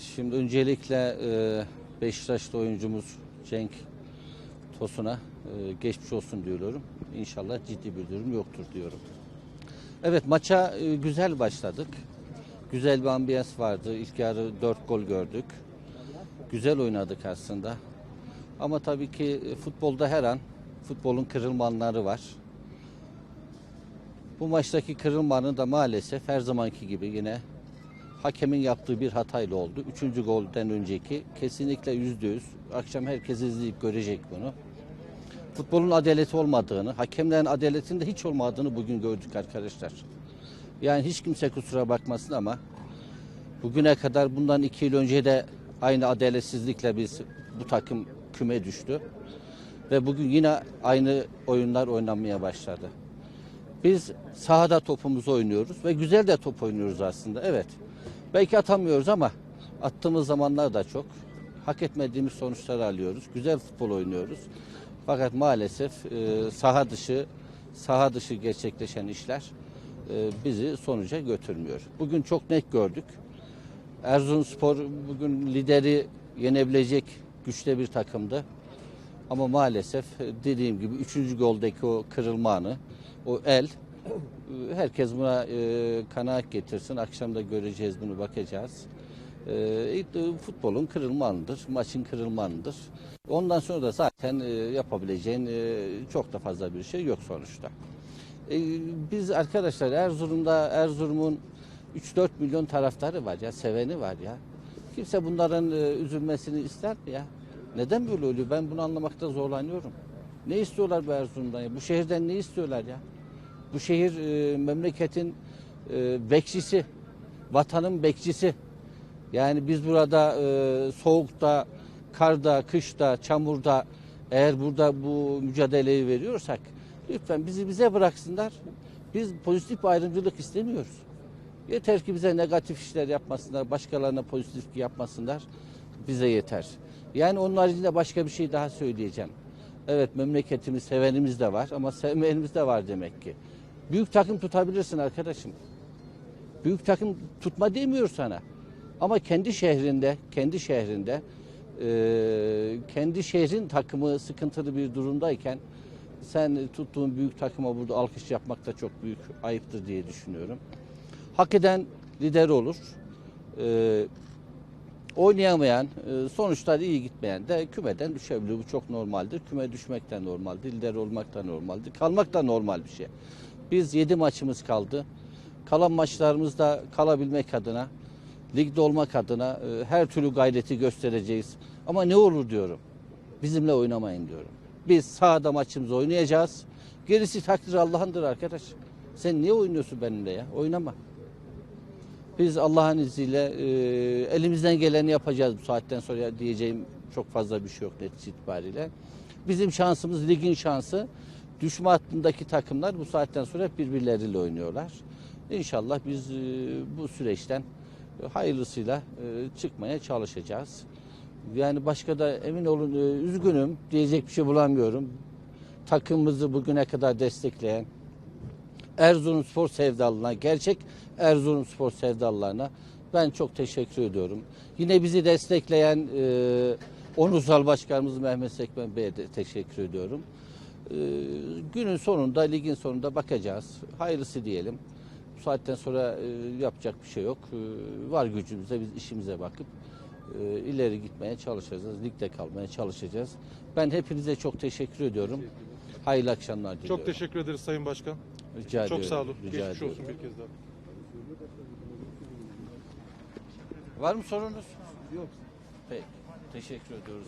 Şimdi öncelikle e, Beşiktaşlı oyuncumuz Cenk Tosun'a e, geçmiş olsun diyorum. İnşallah ciddi bir durum yoktur diyorum. Evet maça e, güzel başladık. Güzel bir ambiyans vardı. İlk yarı 4 gol gördük. Güzel oynadık aslında. Ama tabii ki e, futbolda her an futbolun kırılma anları var. Bu maçtaki kırılmanın da maalesef her zamanki gibi yine hakemin yaptığı bir hatayla oldu. Üçüncü golden önceki kesinlikle yüzde yüz. Akşam herkes izleyip görecek bunu. Futbolun adaleti olmadığını, hakemlerin adaletinde hiç olmadığını bugün gördük arkadaşlar. Yani hiç kimse kusura bakmasın ama bugüne kadar bundan iki yıl önce de aynı adaletsizlikle biz bu takım küme düştü. Ve bugün yine aynı oyunlar oynanmaya başladı. Biz sahada topumuzu oynuyoruz ve güzel de top oynuyoruz aslında. Evet. Belki atamıyoruz ama attığımız zamanlar da çok. Hak etmediğimiz sonuçları alıyoruz. Güzel futbol oynuyoruz. Fakat maalesef e, saha dışı saha dışı gerçekleşen işler e, bizi sonuca götürmüyor. Bugün çok net gördük. Erzurumspor bugün lideri yenebilecek güçte bir takımdı. Ama maalesef e, dediğim gibi üçüncü goldeki o kırılma anı, o el, herkes buna e, kanaat getirsin. Akşam da göreceğiz bunu, bakacağız. E, e, futbolun kırılma anıdır, maçın kırılma anıdır. Ondan sonra da zaten e, yapabileceğin e, çok da fazla bir şey yok sonuçta. E, biz arkadaşlar Erzurum'da Erzurum'un 3-4 milyon taraftarı var ya, seveni var ya. Kimse bunların e, üzülmesini ister mi ya? Neden böyle oluyor? Ben bunu anlamakta zorlanıyorum. Ne istiyorlar bu Erzurum'dan ya? Bu şehirden ne istiyorlar ya? Bu şehir e, memleketin e, bekçisi, vatanın bekçisi. Yani biz burada e, soğukta, karda, kışta, çamurda eğer burada bu mücadeleyi veriyorsak lütfen bizi bize bıraksınlar. Biz pozitif ayrımcılık istemiyoruz. Yeter ki bize negatif işler yapmasınlar, başkalarına pozitif yapmasınlar. Bize yeter. Yani onun haricinde başka bir şey daha söyleyeceğim. Evet memleketimiz, sevenimiz de var ama sevmeyenimiz de var demek ki. Büyük takım tutabilirsin arkadaşım. Büyük takım tutma demiyor sana. Ama kendi şehrinde, kendi şehrinde, eee, kendi şehrin takımı sıkıntılı bir durumdayken sen tuttuğun büyük takıma burada alkış yapmak da çok büyük ayıptır diye düşünüyorum. Hak eden lider olur. Eee, oynayamayan, e, sonuçları iyi gitmeyen de kümeden düşebilir. Bu çok normaldir. Küme düşmek de normaldir. Lider olmak da normaldir. Kalmak da normal bir şey. Biz 7 maçımız kaldı. Kalan maçlarımızda kalabilmek adına, ligde olmak adına e, her türlü gayreti göstereceğiz. Ama ne olur diyorum. Bizimle oynamayın diyorum. Biz sahada maçımızı oynayacağız. Gerisi takdir Allah'ındır arkadaş. Sen niye oynuyorsun benimle ya? Oynama. Biz Allah'ın izniyle e, elimizden geleni yapacağız bu saatten sonra diyeceğim çok fazla bir şey yok netice itibariyle. Bizim şansımız ligin şansı. Düşme hattındaki takımlar bu saatten sonra birbirleriyle oynuyorlar. İnşallah biz e, bu süreçten e, hayırlısıyla e, çıkmaya çalışacağız. Yani başka da emin olun üzgünüm diyecek bir şey bulamıyorum. Takımımızı bugüne kadar destekleyen, Erzurumspor sevdalılarına, gerçek Erzurumspor sevdalılarına ben çok teşekkür ediyorum. Yine bizi destekleyen e, Onursal Başkanımız Mehmet Sekmen Bey'e de teşekkür ediyorum. E, günün sonunda, ligin sonunda bakacağız. Hayırlısı diyelim. Bu saatten sonra e, yapacak bir şey yok. E, var gücümüzde biz işimize bakıp e, ileri gitmeye çalışacağız. Ligde kalmaya çalışacağız. Ben hepinize çok teşekkür ediyorum. Hayırlı akşamlar diliyorum. Çok teşekkür ederiz Sayın Başkan. Rica Çok ediyorum. sağ olun. Rica Geçmiş ediyorum. olsun bir kez daha. Var mı sorunuz? Yok. Peki. Teşekkür ediyoruz.